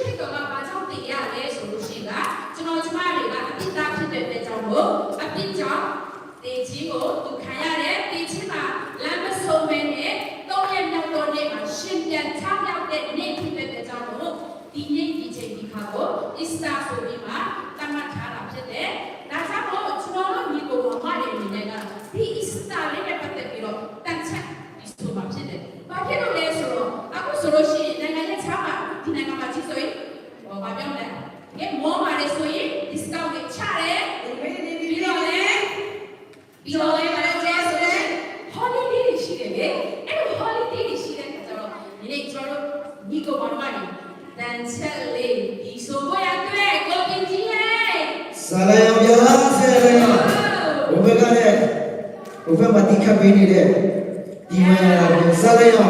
ခေတ်ကဘာကြောင့်တည်ရလဲဆိုလို့ရှိရင်ကကျွန်တော်ကျမတွေကအပိသားဖြစ်တဲ့အတွက်ကြောင့်မို့အပိကြောင့်တည်ခြင်းကိုသူခံရတယ်တည်ခြင်းမှာလမ်းမဆုံးမဲနဲ့တော့ရမြောက်တော့နေ့မှာရှင်ပြန်ချမြောက်တဲ့နေ့ဖြစ်တဲ့အတွက်ကြောင့်မို့ဒီနေ့ဒီချိန်ဒီခါကိုအစ္စတာဆိုပြီးမှတတ်မှတ်ထားတာဖြစ်တယ်ဒါကြောင့်မို့ကျွန်တော်တို့ဒီကိုမမတွေအနေနဲ့ကဒီအစ္စတာလေးနဲ့ပတ်သက်ပြီးတော့တန်ချက်ဒီဆိုမှဖြစ်တယ်ဘာဖြစ်လို့လဲဆိုတော့အခုဆိုလို့ရှိရင်နိုင်ငံရဲ့ချားမှာဒီနိုင်ငံမှာကြီးဆိုရင်ဟောဘာပြောမလဲ ကဲမောပါလေဆိုရင် discount တွေချတယ်ပြီးတော့လေပြီးတော့လေဘာလဲဆိုရင် holiday တွေရှိတယ်လေအဲ့လို holiday တွေရှိတဲ့အခါကျတော့ဒီနေ့ကျွန်တော်တို့ညီကိုမောင်မတွေတန်ချက်လေးဒီဆိုဖို့ရတဲ့ကိုပင်ကြီးရဲ့ဆလာယောင်ပြားဆလာယောင်ဘုဘကလည်းဘုဘမတိခပ်ပေးနေတဲ့ဒီမှာဆလာယော